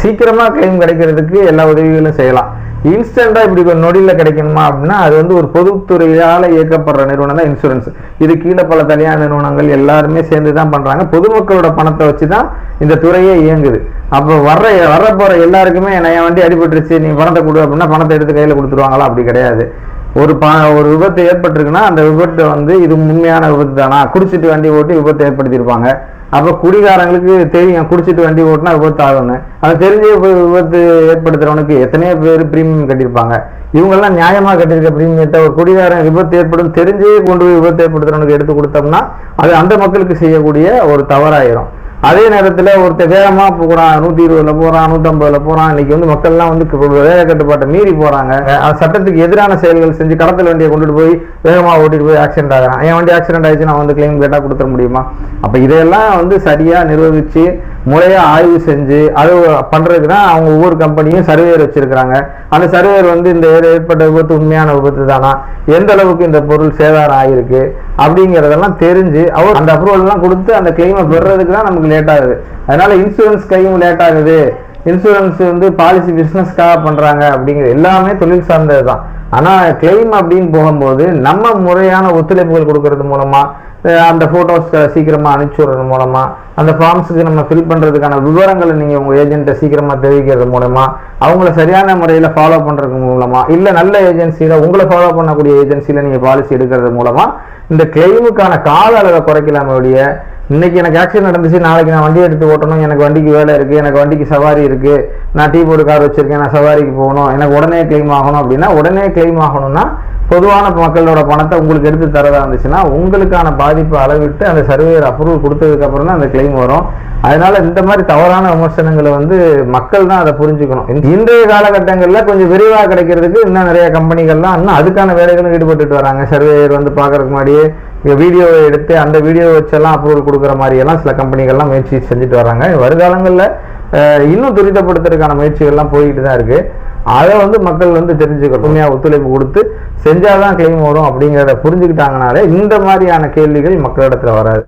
சீக்கிரமாக கிளைம் கிடைக்கிறதுக்கு எல்லா உதவிகளும் செய்யலாம். இன்ஸ்டண்டா இப்படி ஒரு நொடியில் கிடைக்கணுமா அப்படின்னா அது வந்து ஒரு பொதுத்துறையால் இயக்கப்படுற நிறுவனம் தான் இன்சூரன்ஸ் இது கீழே பல தனியார் நிறுவனங்கள் எல்லாருமே சேர்ந்து தான் பண்ணுறாங்க பொதுமக்களோட பணத்தை வச்சு தான் இந்த துறையே இயங்குது. அப்போ வர்ற வர எல்லாருக்குமே நான் என் வண்டி அடிபட்டுருச்சு நீ பணத்தை கொடு அப்படின்னா பணத்தை எடுத்து கையில் கொடுத்துருவாங்களா? அப்படி கிடையாது. ஒரு ப ஒரு விபத்து ஏற்பட்டிருக்குன்னா அந்த விபத்து வந்து இது உண்மையான விபத்து தானா குடிச்சிட்டு வண்டி ஓட்டி விபத்து ஏற்படுத்தியிருப்பாங்க. அப்போ குடிகாரங்களுக்கு தெரியும் குடிச்சிட்டு வண்டி ஓட்டினா விபத்து ஆகும்னு அவன் தெரிஞ்சு விபத்து ஏற்படுத்துறவனுக்கு எத்தனையோ பேர் பிரீமியம் கட்டியிருப்பாங்க. இவங்கெல்லாம் நியாயமாக கட்டியிருக்க பிரீமியத்தை ஒரு குடிகாரன் விபத்து ஏற்படும் தெரிஞ்சே கொண்டு போய் விபத்து ஏற்படுத்துறவனுக்கு எடுத்து கொடுத்தோம்னா அது அந்த மக்களுக்கு செய்யக்கூடிய ஒரு தவறாயிரும். அதே நேரத்தில் ஒருத்தர் வேகமாக போகிறான் நூற்றி இருபதுல போகிறான் நூற்றம்பதுல போகிறான் இன்னைக்கு வந்து மக்கள்லாம் வந்து வேக கட்டுப்பாட்டை மீறி போகிறாங்க சட்டத்துக்கு எதிரான செயல்கள் செஞ்சு கடத்தல் வண்டியை கொண்டுட்டு போய் வேகமாக ஓட்டிட்டு போய் ஆக்சிடென்ட் ஆகிறான். என் வண்டி ஆக்சிடென்ட் ஆயிடுச்சு நான் வந்து கிளைம் கேட்டால் கொடுத்துட முடியுமா? அப்போ இதையெல்லாம் வந்து சரியாக நிர்வகித்து முறையாக ஆய்வு செஞ்சு அது பண்ணுறதுக்கு தான் அவங்க ஒவ்வொரு கம்பெனியும் சர்வேயர் வச்சுருக்கிறாங்க. அந்த சர்வேயர் வந்து இந்த ஏற்பட்ட விபத்து உண்மையான விபத்து தானா? எந்த அளவுக்கு இந்த பொருள் சேதாரம் ஆகிருக்கு அப்படிங்கிறதெல்லாம் தெரிஞ்சு அவர் அந்த அப்ரூவல்லாம் கொடுத்து அந்த கிளைமை பெறுறதுக்கு தான் நமக்கு லேட் ஆகுது. அதனால் இன்சூரன்ஸ் கையும் லேட் ஆகுது. இன்சூரன்ஸ் வந்து பாலிசி பிஸ்னஸ்க்காக பண்ணுறாங்க அப்படிங்கிறது எல்லாமே தொழில் சார்ந்தது தான் ஆனால் கிளைம் அப்படின்னு போகும்போது நம்ம முறையான ஒத்துழைப்புகள் கொடுக்கறது மூலமாக அந்த போட்டோஸ் சீக்கிரமாக அனுப்பிச்சுடுறது மூலமாக அந்த ஃபார்ம்ஸுக்கு நம்ம ஃபில் பண்ணுறதுக்கான விவரங்களை நீங்கள் உங்கள் ஏஜென்ட்டை சீக்கிரமாக தெரிவிக்கிறது மூலமா அவங்கள சரியான முறையில் ஃபாலோ பண்ணுறது மூலமாக இல்லை நல்ல ஏஜென்சியில் உங்களை ஃபாலோ பண்ணக்கூடிய ஏஜென்சியில் நீங்கள் பாலிசி எடுக்கிறது மூலமாக இந்த கிளைமுக்கான கால அளவை குறைக்கலாமே ஒழிய இன்னைக்கு எனக்கு ஆக்சிடென்ட் நடந்துச்சு நாளைக்கு நான் வண்டி எடுத்து ஓட்டணும் எனக்கு வண்டிக்கு வேலை இருக்குது எனக்கு வண்டிக்கு சவாரி இருக்குது நான் டீ போர்டு கார் வச்சுருக்கேன் நான் சவாரிக்கு போகணும் எனக்கு உடனே கிளைம் ஆகணும் அப்படின்னா உடனே கிளைம் ஆகணும்னா பொதுவான மக்களோட பணத்தை உங்களுக்கு எடுத்து தரதா இருந்துச்சுன்னா உங்களுக்கான பாதிப்பு அளவிட்டு அந்த சர்வேயர் அப்ரூவல் கொடுத்ததுக்கு அப்புறம் தான் அந்த கிளைம் வரும். அதனால இந்த மாதிரி தவறான விமர்சனங்களை வந்து மக்கள் தான் அதை புரிஞ்சுக்கணும். இந்த- இன்றைய காலகட்டங்களில் கொஞ்சம் விரைவாக கிடைக்கிறதுக்கு இன்னும் நிறைய கம்பெனிகள்லாம் இன்னும் அதுக்கான வேலைகளும் ஈடுபட்டுட்டு வராங்க. சர்வேயர் வந்து பார்க்கறதுக்கு முன்னாடியே வீடியோவை எடுத்து அந்த வீடியோ வச்செல்லாம் அப்ரூவல் கொடுக்குற மாதிரி எல்லாம் சில கம்பெனிகள்லாம் முயற்சி செஞ்சுட்டு வராங்க. வருங்காலங்களில் இன்னும் துரிதப்படுத்துறதுக்கான முயற்சிகள்லாம் போய்கிட்டு தான் இருக்கு. அதை வந்து மக்கள் வந்து தெரிஞ்சுக்கணும். உண்மையாக ஒத்துழைப்பு கொடுத்து செஞ்சாதான் கிளைம் வரும் அப்படிங்கிறத புரிஞ்சுக்கிட்டாங்கனாலே இந்த மாதிரியான கேள்விகள் மக்களிடத்தில் வராது.